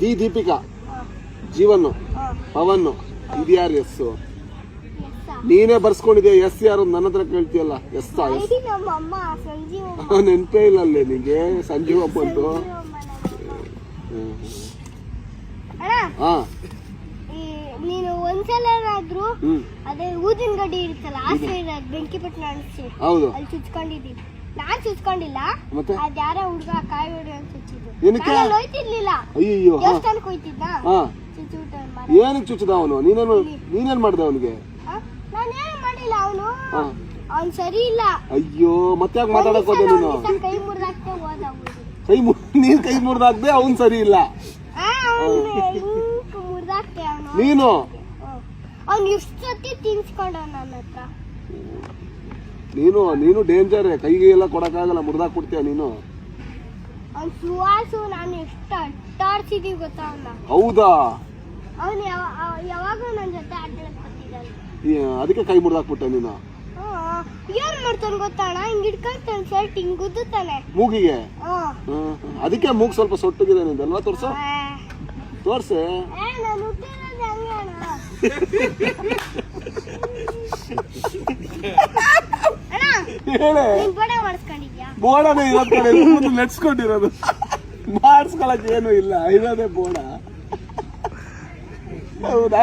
ಈ ದೀಪಿಕಾ ಜೀವನ್ ಪವನ್ ಇದ್ಯಾರು ಎಸ್? ನೀನೇ ಬರ್ಸ್ಕೊಂಡಿದ್ಯಾ ಎಸ್ ಯಾರು ನನ್ನ ಹತ್ರ ಕೇಳ್ತೀಯಲ್ಲ ಎಸ್? ನೆನ್ಪೇ ಇಲ್ಲ ಅಲ್ಲೇ ನಿಂಗೆ ಸಂಜೀವ್ ಅಪ್ಪ ಅಣ್ಣ ಹಾ. ನೀನು ಒಂದ್ಸಲನಾದ್ರೂ ಅದೇ ಊದಿನ ಗಡ್ಡಿ ಇರುತ್ತಲ್ಲ ಆ ಸೈಡ್ ಬೆಂಕಿ ಪಟ್ಟಣ ಅನಿಸಿ ಹೌದು. ಅಲ್ಲಿ ಚುಚ್ಕೊಂಡಿದ್ದೀನಿ. ನಾನ್ ಚುಚ್ಕೊಂಡಿಲ್ಲ. ಮತ್ತೆ? ಹುಡುಗ ಯಾರ ಹುಡುಗ ಕಾಯಿ ಹೊಡಿ ಅಂತ ಏನಕ್ಕೆ? ಅಯ್ಯೋ ಹಾ. ಏನಕ್ಕೆ ಚುಚ್ಚದ ಅವನು? ನೀನೇನು ನೀನೇನ್ ಮಾಡ್ದೆ ಅವನಿಗೆ? ಅಯ್ಯೋ ಮತ್ತೆ ಯಾಕೆ ಮಾತಾಡಕ್ ಹೋದೆ ನೀನು ಕೈ ನೀನ್ ಕೈ ಮುರಿದಾಕ್ದೆ ಅವನ್ ಸರಿ ಇಲ್ಲ. ನೀನು? ನೀನು ನೀನು ಡೇಂಜರ್. ಕೈಗೆ ಎಲ್ಲ ಕೊಡಕ್ಕಾಗಲ್ಲ ಮುರಿದಾಕ್ ಕೊಡ್ತೀಯ ನೀನು? ಅವ್ನ್ ಸುವಾಸು ನಾನು ಎಷ್ಟು ಅಟ್ಟಾಡ್ಸಿದೀವಿ ಗೊತ್ತಾ ಅವನ್ನ ಹೌದಾ? ಅವನು ಯಾವ ಯಾವಾಗ ನನ್ನ ಜೊತೆ ಆಟಾಡಕ್ ಬರ್ತಿದ್ದಾನೆ ಅದಕ್ಕೆ ಕೈ ಮುರಿದಾಕ್ಬಿಟ್ಟೆ ನೀನು? ಏನ್ ಮಾಡ್ತಾನೆ ಗೊತ್ತಾಣ ಹಿಂಗ್ ಹಿಡ್ಕೊಂತಾನೆ ಶರ್ಟ್ ಹಿಂಗ್ ಗುದ್ದುತ್ತಾನೆ. ಮೂಗಿಗೆ. ಅದಕ್ಕೆ ಮೂಗ್ ಸ್ವಲ್ಪ ಸೊಟ್ಟಗಿದೆ ನಿಂದಲ್ವಾ ತೋರ್ಸು. ತೋರ್ಸೆ. ನಾನ್ ಹೇಳೆ. ಬೋಡನೇ ಇರೋದ್ ಕಡೆ ನೆಟ್ಸ್ಕೊಂಡಿರೋದು. ಮಾಡಿಸ್ಕೊಳಕ್ ಏನು ಇಲ್ಲ ಇರೋದೇ ಬೋಡ ಹೌದಾ?